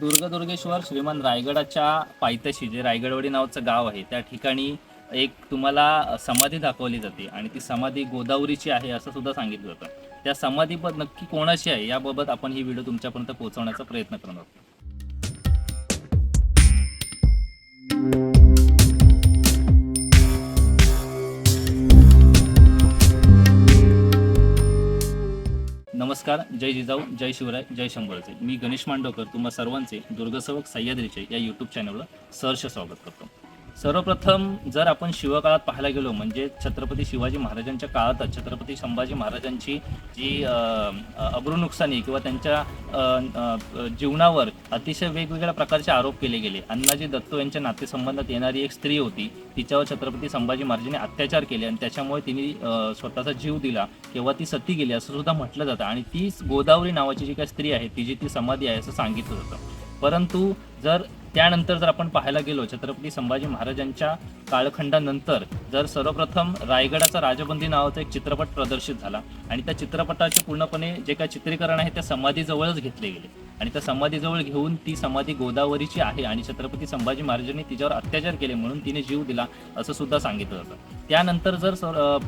दुर्गदुर्गेश्वर श्रीमान रायगडाच्या पायथ्याशी जे रायगडवाडी नावाचं गाव आहे त्या ठिकाणी एक तुम्हाला समाधी दाखवली जाते आणि ती समाधी गोदावरीची आहे असं सुद्धा सांगितलं जातं. त्या समाधीपद नक्की कोणाची आहे याबाबत आपण ही व्हिडिओ तुमच्यापर्यंत पोहोचवण्याचा प्रयत्न करणार आहोत. नमस्कार जय जिजाऊ जय शिवराय जय शंभरचे मी गणेश मांडवकर तुम्हा सर्वांचे दुर्गसेवक सह्याद्रीचे या यूट्यूब चॅनलवर सहर्ष स्वागत करतो. सर्वप्रथम जर आपण शिवकाळात पाहायला गेलो म्हणजे छत्रपती शिवाजी महाराजांच्या काळातच छत्रपती संभाजी महाराजांची जी अ, अब्रू नुकसानी किंवा त्यांच्या जीवनावर अतिशय वेगवेगळ्या प्रकारचे आरोप केले गेले. अण्णाजी दत्तो यांच्या नातेसंबंधात येणारी एक स्त्री होती. तिच्यावर छत्रपती संभाजी महाराजांनी अत्याचार केले आणि त्याच्यामुळे तिने स्वतःचा जीव दिला. किंवा ती सती गेली असं सुद्धा म्हटलं जातं. आणि तीच गोदावरी नावाची जी काही स्त्री आहे तिची ती समाधी आहे असं सांगितलं जातं. परंतु जर त्यानंतर जर आपण पाहायला गेलो छत्रपती संभाजी महाराजांच्या कालखंडानंतर जर सर्वप्रथम रायगडाचा राजबंदी नावाचा एक चित्रपट प्रदर्शित झाला आणि त्या चित्रपटाचे पूर्णपणे जे काही चित्रीकरण आहे त्या समाधीजवळच घेतले गेले. आणि त्या समाधीजवळ घेऊन ती समाधी गोदावरीची आहे आणि छत्रपती संभाजी महाराजांनी तिच्यावर अत्याचार केले म्हणून तिने जीव दिला असं सुद्धा सांगितलं जातं. त्यानंतर जर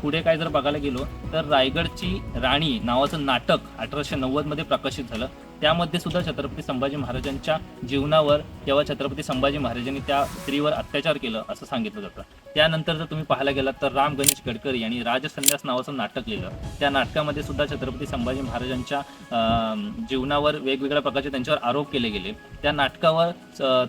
पुढे काय जर बघायला गेलो तर रायगडची राणी नावाचं नाटक अठराशे नव्वदमध्ये प्रकाशित झालं. त्यामध्ये सुद्धा छत्रपती संभाजी महाराजांच्या जीवनावर किंवा छत्रपती संभाजी महाराजांनी त्या स्त्रीवर अत्याचार केलं असं सांगितलं जातं. त्यानंतर जर तुम्ही पाहायला गेलात तर राम गणेश गडकरी यांनी राजसन्यास नावाचं नाटक लिहिलं. त्या नाटकामध्ये सुद्धा छत्रपती संभाजी महाराजांच्या जीवनावर वेगवेगळ्या प्रकारचे त्यांच्यावर आरोप केले गेले. त्या नाटकावर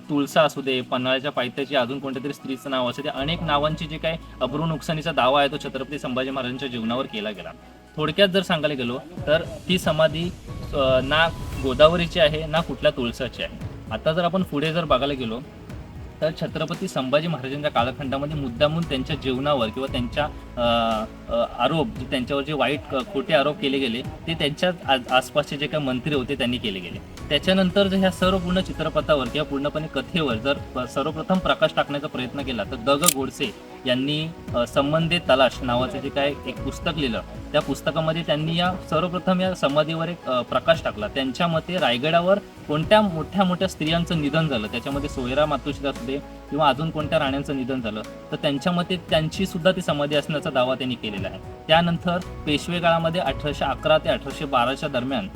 तुळसा असू दे पन्हाळ्याच्या पायथ्याची अजून कोणत्या तरी स्त्रीचं नाव असू दे अनेक नावांची जे काही अब्रू नुकसानीचा दावा आहे तो छत्रपती संभाजी महाराजांच्या जीवनावर केला गेला. थोडक्यात जर सांगायला गेलो तर ती समाधी ना गोदावरीची आहे ना कुठल्या तुळसाची आहे. आता जर आपण पुढे जर बघायला गेलो तर छत्रपती संभाजी महाराजांच्या कालखंडामध्ये मुद्दामून त्यांच्या जीवनावर किंवा त्यांच्या आरोप त्यांच्यावर जे वाईट खोटे आरोप केले गेले ते त्यांच्या आसपासचे जे काही मंत्री होते त्यांनी केले गेले. त्याच्यानंतर जर ह्या सर्व पूर्ण चित्रपटावर किंवा पूर्णपणे कथेवर जर सर्वप्रथम प्रकाश टाकण्याचा प्रयत्न केला तर द ग गोडसे यांनी संबंधित तलाश नावाचं जे काय एक पुस्तक लिहिलं त्या पुस्तकामध्ये त्यांनी या सर्वप्रथम या समाधीवर एक प्रकाश टाकला. त्यांच्या मते रायगडावर कोणत्या मोठ्या मोठ्या स्त्रियांचं निधन झालं? त्याच्यामध्ये सोयरा मातोश्री असू दे किंवा अजून कोणत्या राण्यांचं निधन झालं? तर त्यांच्या मते त्यांची सुद्धा ती समाधी असण्याचा दावा त्यांनी केलेला आहे. त्यानंतर पेशवे काळामध्ये अठराशे अकरा ते अठराशे बाराच्या दरम्यान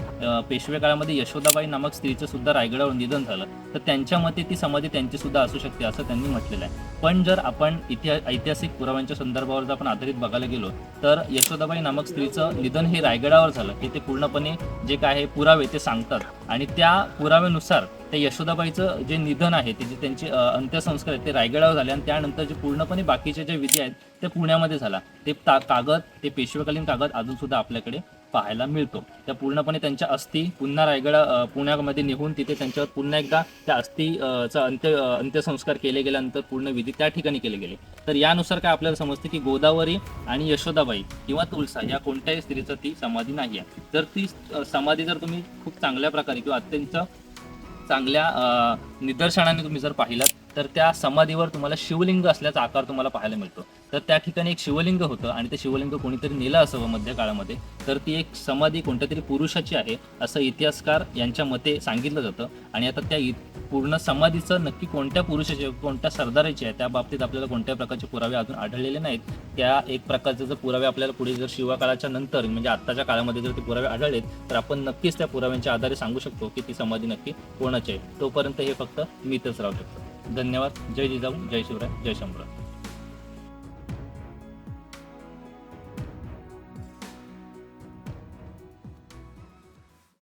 पेशवे काळामध्ये यशोदाबाई नामक स्त्रीचं सुद्धा रायगडावर निधन झालं. तर त्यांच्या मते ती समाधी त्यांची सुद्धा असू शकते असं त्यांनी म्हटलेलं आहे. पण जर आपण इतिहा ऐतिहासिक पुराव्यांच्या संदर्भावर जर आपण आधारित बघायला गेलो तर यशोदाबाई नामक स्त्रीचं निधन हे रायगडावर झालं की ते पूर्णपणे जे काय आहे पुरावे ते सांगतात. आणि त्या पुराव्यानुसार त्या यशोदाबाईचं जे निधन आहे ते जे त्यांचे अंत्यसंस्कार आहेत ते रायगडावर झाले आणि त्यानंतर जे पूर्णपणे बाकीचे जे विधी आहेत ते पुण्यामध्ये झाला. ते ता कागद ते पेशवेकालीन कागद अजून सुद्धा आपल्याकडे पाहायला मिळतो. त्या पूर्णपणे त्यांच्या अस्थी पुन्हा रायगडा पुण्यामध्ये निघून तिथे त्यांच्यावर पुन्हा एकदा त्या अस्थीचा अंत्य अंत्यसंस्कार केले गेल्यानंतर पूर्ण विधी त्या ठिकाणी केले गेले. तर यानुसार काय आपल्याला समजते की गोदावरी आणि यशोदाबाई किंवा तुळसा या कोणत्याही स्त्रीचं ती समाधी नाही आहे. जर ती समाधी जर तुम्ही खूप चांगल्या प्रकारे किंवा अत्यंत चांगल्या निदर्शनाने तुम्ही जर पाहिलात तर त्या समाधीवर तुम्हाला शिवलिंग असल्याचा आकार तुम्हाला पाहायला मिळतो. तर त्या ठिकाणी एक शिवलिंग होतं आणि ते शिवलिंग कोणीतरी नेलं असावं मध्य काळामध्ये तर ती एक समाधी कोणत्या तरी पुरुषाची आहे असं इतिहासकार यांच्या मते सांगितलं जातं. आणि आता त्या इ- पूर्ण समाधीचं नक्की कोणत्या पुरुषाचे कोणत्या सरदाराचे आहे त्या बाबतीत आपल्याला कोणत्या प्रकारचे पुरावे अजून आढळलेले नाहीत. त्या एक प्रकारचे जर पुरावे आपल्याला पुढे जर शिवकाळाच्या नंतर म्हणजे आत्ताच्या काळामध्ये जर ते पुरावे आढळलेत तर आपण नक्कीच त्या पुराव्यांच्या आधारे सांगू शकतो की ती समाधी नक्की कोणाची आहे. तोपर्यंत हे फक्त मीतच राहू शकतो. धन्यवाद. जय जिजाऊ. जय शिवराय. जय शंभराव.